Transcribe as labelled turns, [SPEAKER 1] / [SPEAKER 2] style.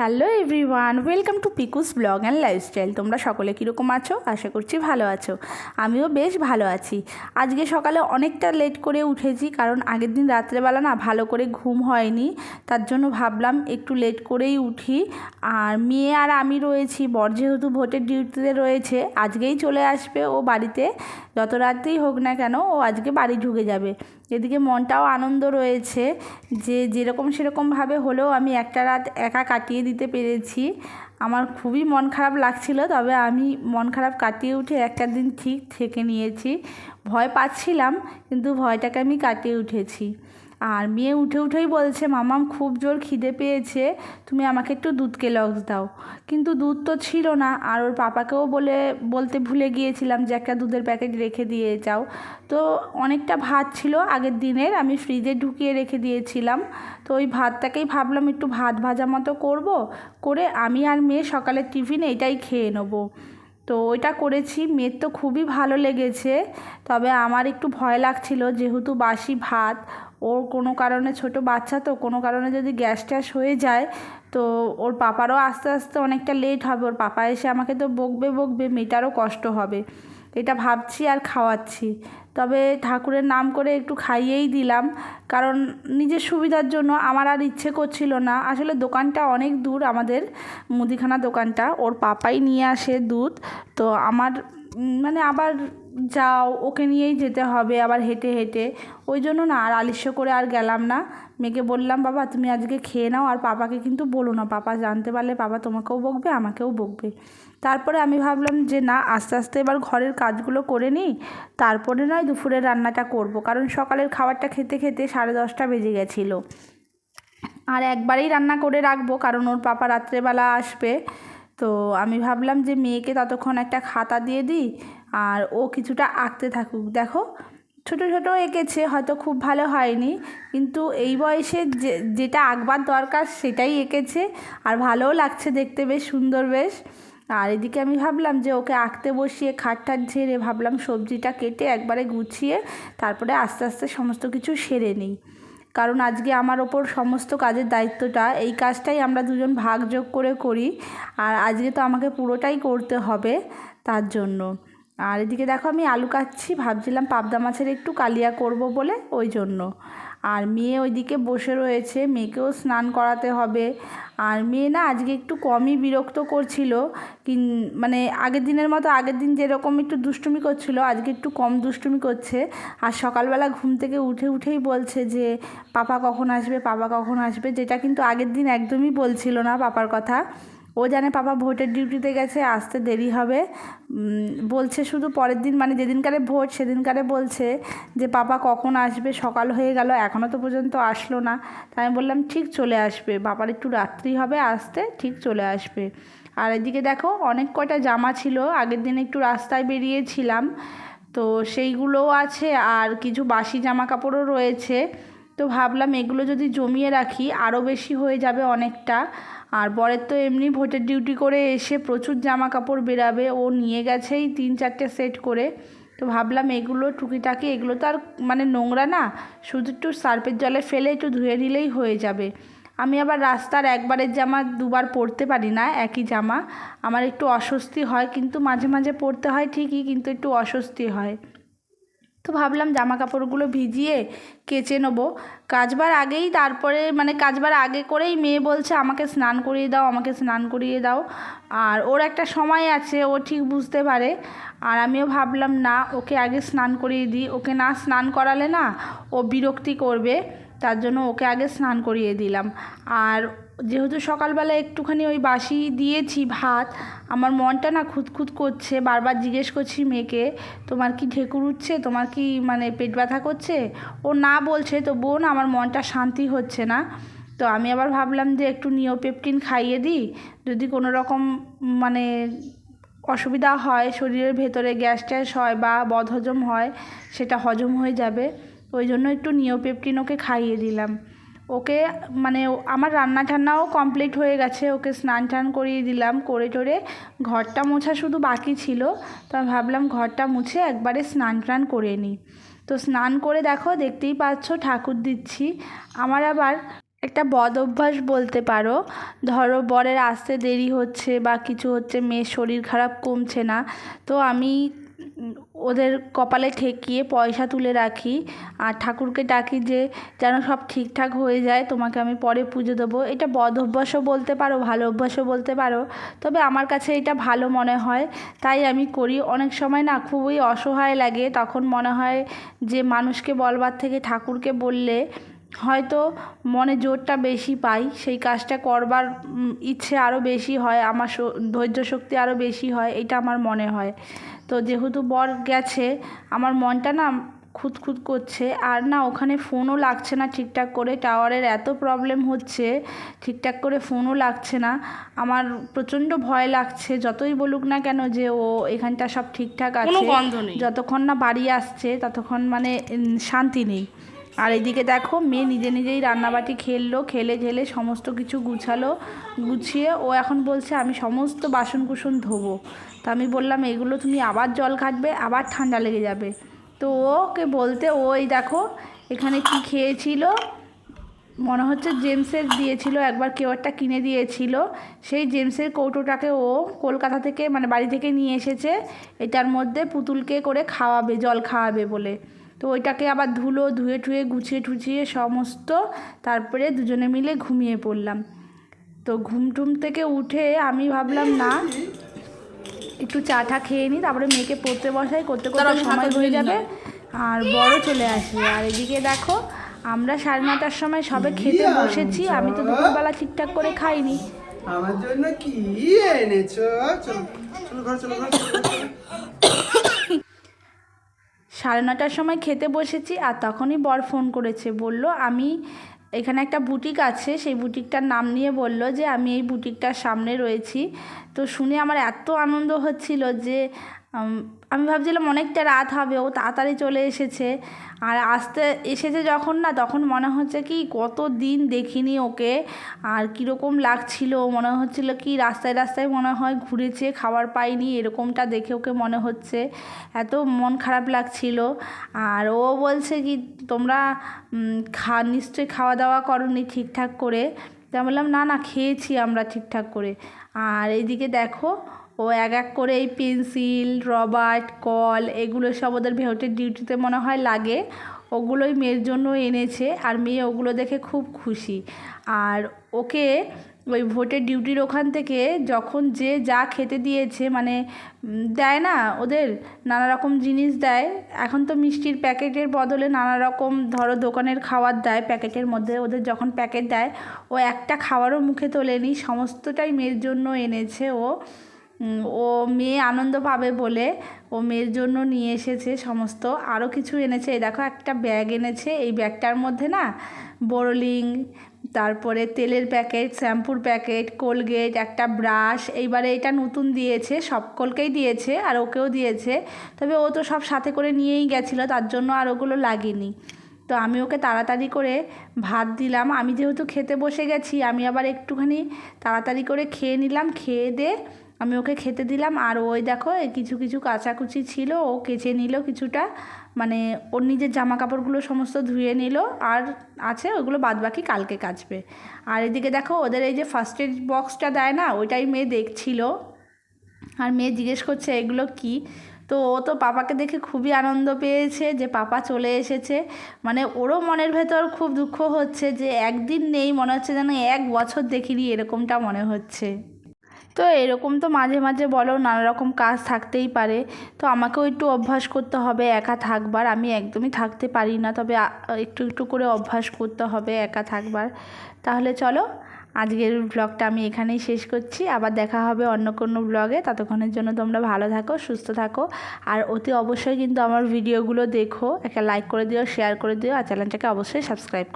[SPEAKER 1] Hello everyone, welcome to Piku's blog and lifestyle. তোমরা সকলে কীরকম আছো? আশা করছি ভালো আছো। আমিও বেশ ভালো আছি। আজকে সকালে অনেকটা লেট করে উঠেছি কারণ আগের দিন রাত্রেবেলা না ভালো করে ঘুম হয়নি। তার জন্য ভাবলাম একটু লেট করেই উঠি। আর মেয়ে আর আমি রয়েছি, বর যেহেতু ভোটের ডিউটিতে রয়েছে, আজকেই চলে আসবে ও বাড়িতে। যত রাতেই হোক না কেন ও আজকে বাড়ি ঢুকে যাবে। এদিকে মনটাও আনন্দ রয়েছে, যে যেরকম সেরকমভাবে হলেও আমি একটা রাত একা কাটিয়ে দিতে পেরেছি। আমার খুবই মন খারাপ লাগছিল, তবে আমি মন খারাপ কাটিয়ে উঠে একটা দিন ঠিক থেকে নিয়েছি। ভয় পাচ্ছিলাম, কিন্তু ভয়টাকে আমি কাটিয়ে উঠেছি। আর মেয়ে উঠে উঠেই বলছে, মামাম, খুব জোর খিদে পেয়েছে, তুমি আমাকে একটু দুধ কেলক্স দাও। কিন্তু দুধ তো ছিল না, আর ওর পাপাকেও বলে, বলতে ভুলে গিয়েছিলাম যে একটা দুধের প্যাকেট রেখে দিয়ে যাও। তো অনেকটা ভাত ছিল আগের দিনের, আমি ফ্রিজে ঢুকিয়ে রেখে দিয়েছিলাম। তো ওই ভাতটাকেই ভাবলাম একটু ভাত ভাজা মতো করব, করে আমি আর মেয়ে সকালের টিফিন এটাই খেয়ে নেব। তো ওইটা করেছি, মেয়ের তো খুবই ভালো লেগেছে, তবে আমার একটু ভয় লাগছিল, যেহেতু বাসি ভাত ওর কোনো কারণে ছোট বাচ্চা তো, কোনো কারণে যদি গ্যাস ট্যাস হয়ে যায়, তো ওর পাপারও আস্তে আস্তে অনেকটা লেট হবে। ওর পাপা এসে আমাকে তো বকবে বকবে, মেয়েটারও কষ্ট হবে। এটা ভাবছি আর খাওয়াচ্ছি। তবে ঠাকুরের নাম করে একটু খাইয়েই দিলাম। কারণ নিজের সুবিধার জন্য আমার আর ইচ্ছে করছিল না। আসলে দোকানটা অনেক দূর আমাদের, মুদিখানা দোকানটা। ওর পাপাই নিয়ে আসে দুধ। তো আমার মানে আবার যাও, ওকে নিয়েই যেতে হবে আবার হেঁটে হেঁটে। ওই জন্য না, আর আলিস্য করে আর গেলাম না। মেয়েকে বললাম, বাবা, তুমি আজকে খেয়ে নাও, আর পাপাকে কিন্তু বলো না। পাপা জানতে পারলে পাপা তোমাকেও বকবে, আমাকেও বকবে। তারপরে আমি ভাবলাম যে, না, আস্তে আস্তে এবার ঘরের কাজগুলো করে নিই। তারপরে নয় দুপুরের রান্নাটা করব। কারণ সকালের খাবারটা খেতে খেতে সাড়ে দশটা বেজে গেছিল। আর একবারেই রান্না করে রাখব, কারণ ওর পাপা রাত্রেবেলা আসবে। তো আমি ভাবলাম যে, মেয়েকে ততক্ষণ একটা খাতা দিয়ে দিই। আর ও কিছুটা আঁকতে থাকুক। দেখো, ছোটো ছোটো এঁকেছে, হয়তো খুব ভালো হয়নি, কিন্তু এই বয়সে যে, যেটা আঁকবার দরকার সেটাই এঁকেছে আর ভালোও লাগছে দেখতে, বেশ সুন্দর বেশ। আর এদিকে আমি ভাবলাম যে ওকে আঁকতে বসিয়ে খাটটার ঝেড়ে ভাবলাম সবজিটা কেটে একবারে গুছিয়ে তারপরে আস্তে আস্তে সমস্ত কিছু সেরে নিই। কারণ আজকে আমার ওপর সমস্ত কাজের দায়িত্বটা, এই কাজটাই আমরা দুজন ভাগযোগ করে করি আর আজকে তো আমাকে পুরোটাই করতে হবে তার জন্য। আর এদিকে দেখো আমি আলু কাটছি, ভাবছিলাম পাবদা মাছের একটু কালিয়া করব বলে, ওই জন্য। আর মেয়ে ওইদিকে বসে রয়েছে, মেয়েকেও স্নান করাতে হবে। আর মেয়ে না আজকে একটু কমই বিরক্ত করছিল, কিন মানে আগের দিনের মতো, আগের দিন যেরকম একটু দুষ্টুমি করছিল, আজকে একটু কম দুষ্টুমি করছে। আর সকালবেলা ঘুম থেকে উঠে উঠেই বলছে যে, পাপা কখন আসবে, পাপা কখন আসবে? যেটা কিন্তু আগের দিন একদমই বলছিল না পাপার কথা। ও জানে পাপা ভোটের ডিউটিতে গেছে, আসতে দেরি হবে। বলছে শুধু পরের দিন মানে যেদিনকারে ভোট সেদিনকারে বলছে যে, পাপা কখন আসবে? সকাল হয়ে গেল এখনও তো পর্যন্ত আসলো না। তাই আমি বললাম, ঠিক চলে আসবে। বাবার একটু রাত্রি হবে আসতে, ঠিক চলে আসবে। আর এদিকে দেখো, অনেক কয়টা জামা ছিল। আগের দিন একটু রাস্তায় বেরিয়েছিলাম, তো সেইগুলোও আছে, আর কিছু বাসি জামা কাপড়ও রয়েছে। তো ভাবলাম এগুলো যদি জমিয়ে রাখি আরও বেশি হয়ে যাবে অনেকটা। আর বরের তো এমনি ভোটের ডিউটি করে এসে প্রচুর জামা কাপড় বেরাবে, ও নিয়ে গেছেই তিন চারটে সেট করে। তো ভাবলাম এগুলো টুকিটাকি, এগুলো তো আর মানে নোংরা না, শুধু একটু সার্ফের জলে ফেলে একটু ধুয়ে নিলেই হয়ে যাবে। আমি আবার রাস্তার একবারের জামা দুবার পরতে পারি না, একই জামা। আমার একটু অস্বস্তি হয়, কিন্তু মাঝে মাঝে পরতে হয় ঠিকই, কিন্তু একটু অস্বস্তি হয়। তো ভাবলাম জামা কাপড়গুলো ভিজিয়ে কেচে নেব। কাজবার আগেই তারপরে মানে কাজবার আগে করেই মেয়ে বলছে, আমাকে স্নান করিয়ে দাও, আমাকে স্নান করিয়ে দাও। আর ওর একটা সময় আছে, ও ঠিক বুঝতে পারে। আর আমিও ভাবলাম, না, ওকে আগে স্নান করিয়ে দিই। ওকে না স্নান করালে না, ও বিরক্তি করবে, তার জন্য ওকে আগে স্নান করিয়ে দিলাম। আর যেহেতু সকালবেলা একটুখানি ওই বাসি দিয়েছি ভাত, আমার মনটা না খুঁতখুত করছে। বারবার জিজ্ঞেস করছি মেয়েকে, তোমার কি ঢেকুর উঠছে? তোমার কি মানে পেট ব্যথা করছে? ও না বলছে তো বোন আমার মনটা শান্তি হচ্ছে না। তো আমি আবার ভাবলাম যে একটু নিওপেপটিন খাইয়ে দিই। যদি কোনো রকম মানে অসুবিধা হয়, শরীরের ভেতরে গ্যাস ট্যাস হয় বা বদহজম হয়, সেটা হজম হয়ে যাবে। ওই জন্য একটু নিওপেপটিন ওকে খাইয়ে দিলাম। ওকে মানে আমার রান্না ঠান্নাও কমপ্লিট হয়ে গেছে। ওকে স্নান টান করিয়ে দিলাম, করে টোরে ঘরটা মোছা শুধু বাকি ছিল। তো আমি ভাবলাম ঘরটা মুছে একবারে স্নান টান করে নিই। তো স্নান করে দেখো, দেখতেই পাচ্ছ ঠাকুর দিচ্ছি। আমার আবার একটা বদ অভ্যাস বলতে পারো। ধরো বরের আসতে দেরি হচ্ছে বা কিছু হচ্ছে, মেয়ের শরীর খারাপ কমছে না। তো আমি ওদের কপালে ঠেকিয়ে পয়সা তুলে রাখি। আর ঠাকুরকে ডাকি যে, যেন সব ঠিকঠাক হয়ে যায়, তোমাকে আমি পরে পুজো দেবো। এটা বদ অভ্যাসও বলতে পারো, ভালো অভ্যাসও বলতে পারো। তবে আমার কাছে এটা ভালো মনে হয়। তাই আমি করি। অনেক সময় না খুবই অসহায় লাগে। তখন মনে হয় যে, মানুষকে বলবার থেকে ঠাকুরকে বললে হয়তো মনে জোরটা বেশি পাই। সেই কাজটা করবার ইচ্ছে আরও বেশি হয়। আমার ধৈর্য শক্তি আরও বেশি হয়। এটা আমার মনে হয়। তো যেহেতু বর গেছে আমার মনটা না খুঁতখুত করছে। আর না ওখানে ফোনও লাগছে না ঠিকঠাক করে। টাওয়ারের এত প্রবলেম হচ্ছে ঠিকঠাক করে ফোনও লাগছে না। আমার প্রচণ্ড ভয় লাগছে যতই বলুক না কেন যে ও এখানটা সব ঠিকঠাক আছে। যতক্ষণ না বাড়ি আসছে ততক্ষণ মানে শান্তি নেই। আর এদিকে দেখো, মেয়ে নিজে নিজেই রান্নাবাটি খেললো, খেলে ঝেলে সমস্ত কিছু গুছালো, গুছিয়ে ও এখন বলছে, আমি সমস্ত বাসন কুসন ধোবো। তো আমি বললাম, এগুলো তুমি আবার জল ঘাটবে, আবার ঠান্ডা লেগে যাবে। তো ওকে বলতে ওই দেখো, এখানে কি খেয়েছিল? মনে হচ্ছে জেমসের দিয়েছিল, একবার কেউ একটা কিনে দিয়েছিল। সেই জেমসের কৌটোটাকে ও কলকাতা থেকে মানে বাড়ি থেকে নিয়ে এসেছে। এটার মধ্যে পুতুলকে করে খাওয়াবে, জল খাওয়াবে বলে। তো ওইটাকে আবার ধুলো ধুয়ে টুয়ে গুছিয়ে টুছিয়ে সমস্ত তারপরে দুজনে মিলে ঘুমিয়ে পড়লাম। তো ঘুম টুম থেকে উঠে আমি ভাবলাম না একটু চা টা খেয়ে নিই তারপরে মেয়েকে পড়তে বসাই করতে করতে সময় হয়ে যাবে আর বড় চলে আসে আর এদিকে দেখো আমরা সাড়ে নটার সময় সবে খেতে বসেছি আমি তো দুপুরবেলা ঠিকঠাক করে খাইনি।
[SPEAKER 2] আমার জন্য কি এনেছো? চলো চলো ঘরে চলো ঘরে।
[SPEAKER 1] সাড়ে নটার সময় খেতে বসেছি আর তখনই বর ফোন করেছে, বলল, আমি এখানে একটা বুটিক আছে। সেই বুটিকটার নাম নিয়ে বলল যে, আমি এই বুটিকটার সামনে রয়েছি। তো শুনে আমার এত আনন্দ হচ্ছিল যে আমি ভাবছিলাম অনেকটা রাত হবে, ও তাড়াতাড়ি চলে এসেছে। আর আসতে, এসেছে যখন না, তখন মনে হচ্ছে কি কত দিন দেখিনি ওকে। আর কীরকম লাগছিল, মনে হচ্ছিল কি রাস্তায় রাস্তায় মনে হয় ঘুরেছে, খাবার পাইনি, এরকমটা দেখে ওকে মনে হচ্ছে। এত মন খারাপ লাগছিল। আর ও বলছে কি, তোমরা খা, নিশ্চয়ই খাওয়া দাওয়া করনি ঠিকঠাক করে। তা বললাম, না না, খেয়েছি আমরা ঠিকঠাক করে। আর এইদিকে দেখো ও এক এক করে এই পেন্সিল, রবার্ট, কল এগুলো সব ওদের ভেউটের ডিউটিতে মনে হয় লাগে। ওগুলোই মেয়ের জন্য এনেছে আর মেয়ে ওগুলো দেখে খুব খুশি। আর ওকে ওই ভোটের ডিউটির ওখান থেকে যখন যে যা খেতে দিয়েছে মানে দেয় না ওদের, নানা রকম জিনিস দেয়। এখন তো মিষ্টির প্যাকেটের বদলে নানা রকম, ধরো, দোকানের খাবার দেয়, প্যাকেটের মধ্যে ওদের যখন প্যাকেট দেয়, ও একটা খাবারও মুখে তোলেনি, সমস্তটাই মেয়ের জন্য এনেছে ও। ও মেয়ে আনন্দ পাবে বলে ও মেয়ের জন্য নিয়ে এসেছে সমস্ত। আরও কিছু এনেছে। এই দেখো, একটা ব্যাগ এনেছে। এই ব্যাগটার মধ্যে না বোরলিং, তারপরে তেলের প্যাকেট, শ্যাম্পুর প্যাকেট, কোলগেট, একটা ব্রাশ। এইবারে এটা নতুন দিয়েছে, সকলকেই দিয়েছে আর ওকেও দিয়েছে। তবে ও তো সব সাথে করে নিয়েই গেছিল, তার জন্য আর ওগুলো লাগেনি। তো আমি ওকে তাড়াতাড়ি করে ভাত দিলাম। আমি যেহেতু খেতে বসে গেছি, আমি আবার একটুখানি তাড়াতাড়ি করে খেয়ে নিলাম। খেয়ে দিয়ে আমি ওকে খেতে দিলাম আর ওই দেখো কিছু কিছু কাচাকুচি ছিল, ও কেচে নিল কিছুটা। মানে ওর নিজের জামা কাপড়গুলো সমস্ত ধুয়ে নিল, আর আছে ওগুলো বাদবাকি কালকে কাচবে। আর এদিকে দেখো, ওদের এই যে ফার্স্ট এড বক্সটা দেয় না, ওইটাই মেয়ে দেখছিল। আর মেয়ে জিজ্ঞেস করছে, এগুলো কি? তো ও তো পাপাকে দেখে খুবই আনন্দ পেয়েছে যে পাপা চলে এসেছে। মানে ওরও মনের ভেতর খুব দুঃখ হচ্ছে যে একদিন নেই, মনে হচ্ছে যেন এক বছর দেখিনি, এরকমটা মনে হচ্ছে। তো এরকম তো মাঝে মাঝে বলো নানা রকম কাজ থাকতেই পারে। তো আমাকেও একটু অভ্যাস করতে হবে একা থাকবার। আমি একদমই থাকতে পারি না, তবে একটু একটু করে অভ্যাস করতে হবে একা থাকবার। তাহলে চলো, আজকের ব্লগটা আমি এখানেই শেষ করছি। আবার দেখা হবে অন্য কোনো ব্লগে ততক্ষণের জন্য তোমরা ভালো থাকো, সুস্থ থাকো। আর অতি অবশ্যই কিন্তু আমার ভিডিওগুলো দেখো। একটা লাইক করে দিও শেয়ার করে দিও, আর চ্যানেলটাকে অবশ্যই সাবস্ক্রাইব